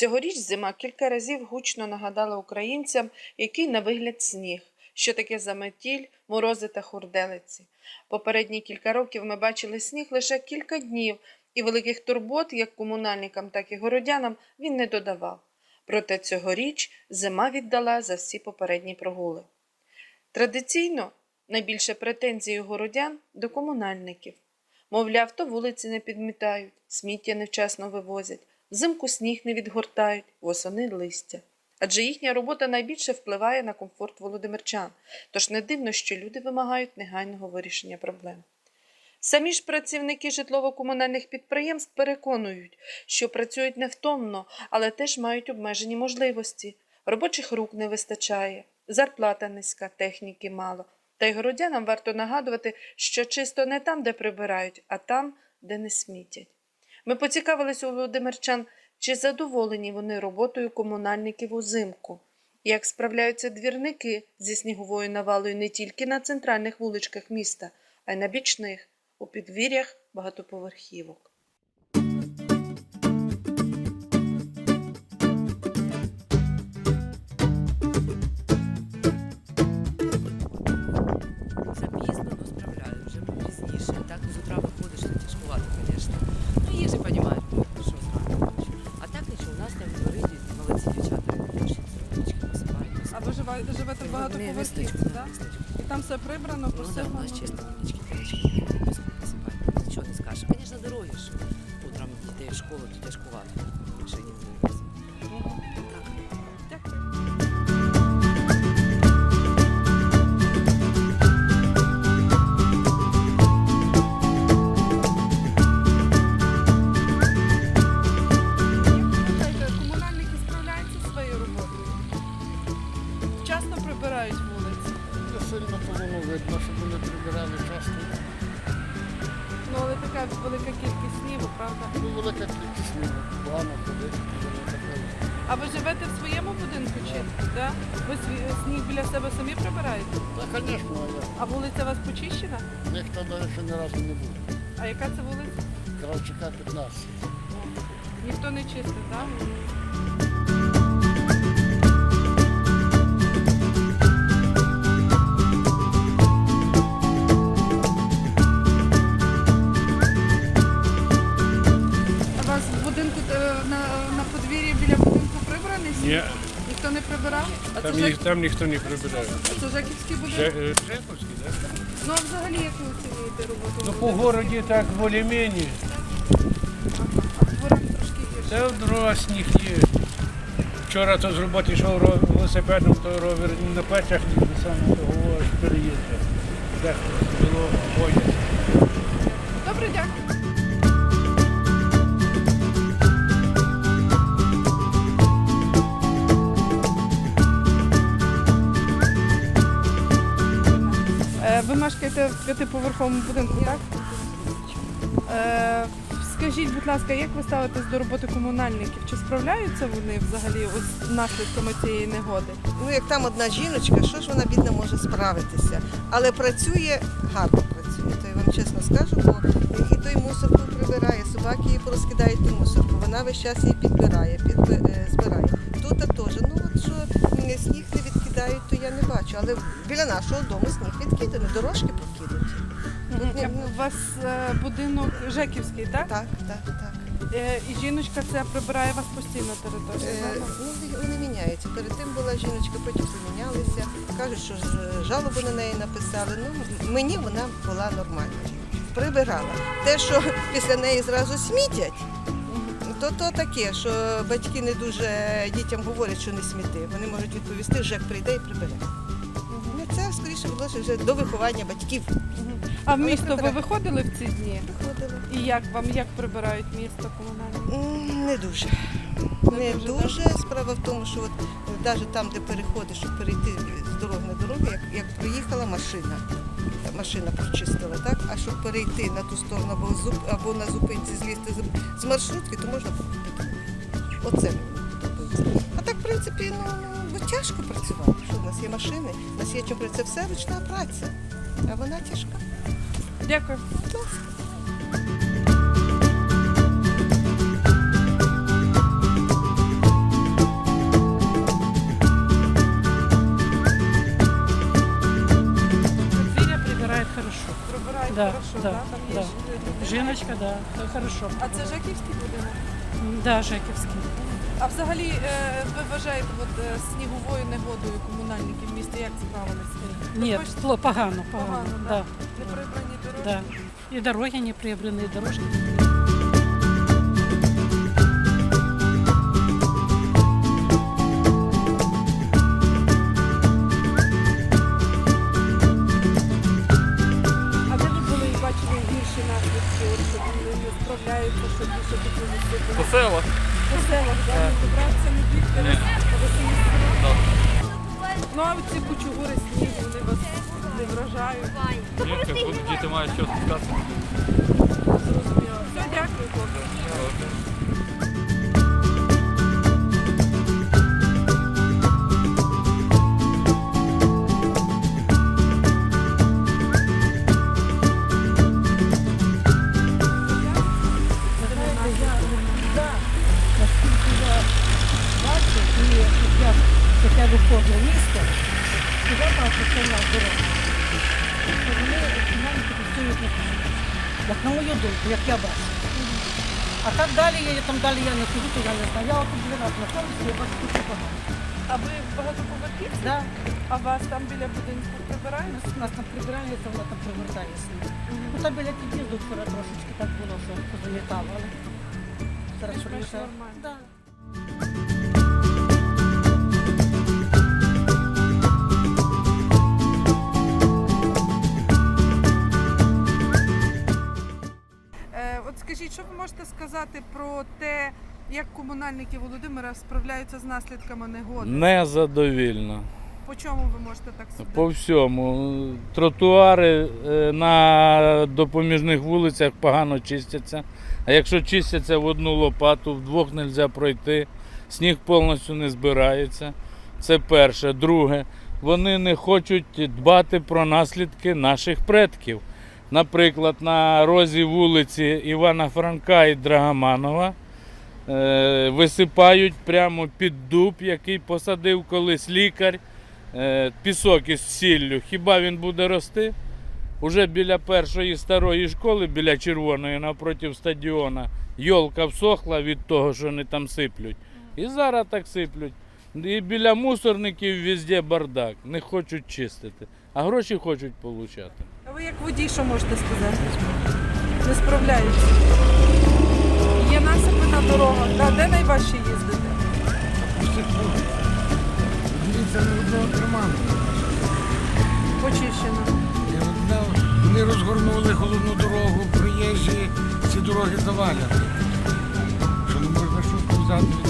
Цьогоріч зима кілька разів гучно нагадала українцям, який на вигляд сніг, що таке заметіль, морози та хурделиці. Попередні кілька років ми бачили сніг лише кілька днів, і великих турбот як комунальникам, так і городянам він не додавав. Проте цьогоріч зима віддала за всі попередні прогули. Традиційно найбільше претензій у городян до комунальників. Мовляв, то вулиці не підмітають, сміття невчасно вивозять, взимку сніг не відгортають, восени листя. Адже їхня робота найбільше впливає на комфорт володимирчан, тож не дивно, що люди вимагають негайного вирішення проблем. Самі ж працівники житлово-комунальних підприємств переконують, що працюють невтомно, але теж мають обмежені можливості. Робочих рук не вистачає, зарплата низька, техніки мало. Та й городянам варто нагадувати, що чисто не там, де прибирають, а там, де не смітять. Ми поцікавилися у володимирчан, чи задоволені вони роботою комунальників узимку, як справляються двірники зі сніговою навалою не тільки на центральних вуличках міста, а й на бічних, у підвір'ях багатоповерхівок. Ви живете в багатоповерхівці, так? І там все прибрано, Ну, да, у посипано? нас чисто водички, водички, посипають. Нічого не скажеш. Звісно, дороги, що утром дітей в школу, то тяжкувато. Машині дивитися. Мгм. А ви живете в своєму будинку чи? Да? Ви свій- сніг біля себе самі прибираєте? Та, звісно, А вулиця у вас почищена? ніхто ще ні разу не був. А яка це вулиця? Кравчука 15. Ніхто не чистить, так? А ні, там ніхто не прибирає. це Жеківський Же- будинок? е, Жековський, так? Ну а взагалі як ви оцінюєте роботу? Ну, по городі так більш-менш. А в дворах трошки гірше. Це в дорога сніг є. Вчора то з роботи йшов ро- велосипедом, то ровер на плечах ні, саме того аж переїжджає. Дехто було боїться. Добре, дякую. Ви мешкаєте в п'ятиповерховому будинку, так? Е, Скажіть, будь ласка, як ви ставитесь до роботи комунальників? Чи справляються вони взагалі з наслідками цієї негоди? Ну, як там одна жіночка, що ж вона бідна може справитися? Але працює, гарно працює, то я вам чесно скажу, бо і той мусорку прибирає, собаки її порозкидають ту мусорку, вона весь час її підбирає, підби, е, збирає. Але біля нашого дому сніг відкиданий, дорожки покинуті. Тут не- ну, У вас е, будинок Жеківський, так? так, так, так. Е, І жіночка ця прибирає вас постійно територію. Е, правда? ну, вони міняються. Перед тим була жіночка, потім помінялися. Кажуть, що ж е, жалобу на неї написали. Ну, мені вона була нормальна. Прибирала. Те, що після неї зразу смітять, то то таке, що батьки не дуже дітям говорять, що не сміти. Вони можуть відповісти, Жек прийде і прибере. Ну, це вже до виховання батьків. А в Але місто ви виходили в ці дні? Виходили. І як вам як прибирають місто комунальне? М, Не дуже. Не дуже, дуже. Справа в тому, що от навіть там, де переходиш, щоб перейти з дороги на дорогу, як, як проїхала машина, та машина прочистила, так? А щоб перейти на ту сторону або, зуп, або на зупинці злізти з, з маршрутки, то можна купити. Оце подобається. А так, в принципі, ну, ну тяжко працювати. Що в нас є машини, у нас є чим працювати. Це все ручна праця, а вона тяжка. Дякую. Будь хорошо. Да, хорошо, да, да, да. Жіночка, да, хорошо. А це Жаківський будинок? Да, Жаківський. А взагалі е, ви вважаєте, от е, сніговою негодою комунальників в місті як справилися? Ні, погано, погано. Погано, да. Не прибрані дороги? Да. І дороги не прибрані, і дорожки. Наслідки, от, справляються, більше По селах. По селах, так. Не добратися, не бігти, самі. Ну а ці кучугури сніг, вони вас не вражають. Ні, діти мають що спускатися. І як таке місто, то я бачу, що на дорога. Що вони навіть працюють як, як на мою думку, як я бачу. А так далі, я там далі я не ходжу, то я не знаю. Я тут раз знаходжуся, я бачу тут погано. А ви багатоповерхівці? Да. А вас там біля будинку прибирають? Нас, нас там прибирається, вона там привертає сніг. Ну там біля під'їзду вчора трошечки так було, що позамітало, але зараз Більш-менш нормально. Да. Сказати про те, як комунальники Володимира справляються з наслідками негоди? Незадовільно. По чому ви можете так судити? По всьому. Тротуари е, на допоміжних вулицях погано чистяться. А якщо чистяться в одну лопату, вдвох не можна пройти, сніг повністю не збирається. Це перше. Друге, вони не хочуть дбати про наслідки наших предків. Наприклад, на розі вулиці Івана Франка і Драгоманова е, висипають прямо під дуб, який посадив колись лікар е, пісок із сіллю, хіба він буде рости? Уже біля першої старої школи, біля червоної, напроти стадіона, йолка всохла від того, що вони там сиплють. І зараз так сиплють. І біля мусорників везде бардак, не хочуть чистити, а гроші хочуть отримати. А ви як водій, що можете сказати? Не справляєтеся. Є насипи на дорогах. Да, де найважче їздити? Дивіться, не одного карману. Почищено. Ні одного. Вони розгорнули холодну дорогу, приїжджі, ці дороги заваляні. Що не можна шутку взяти.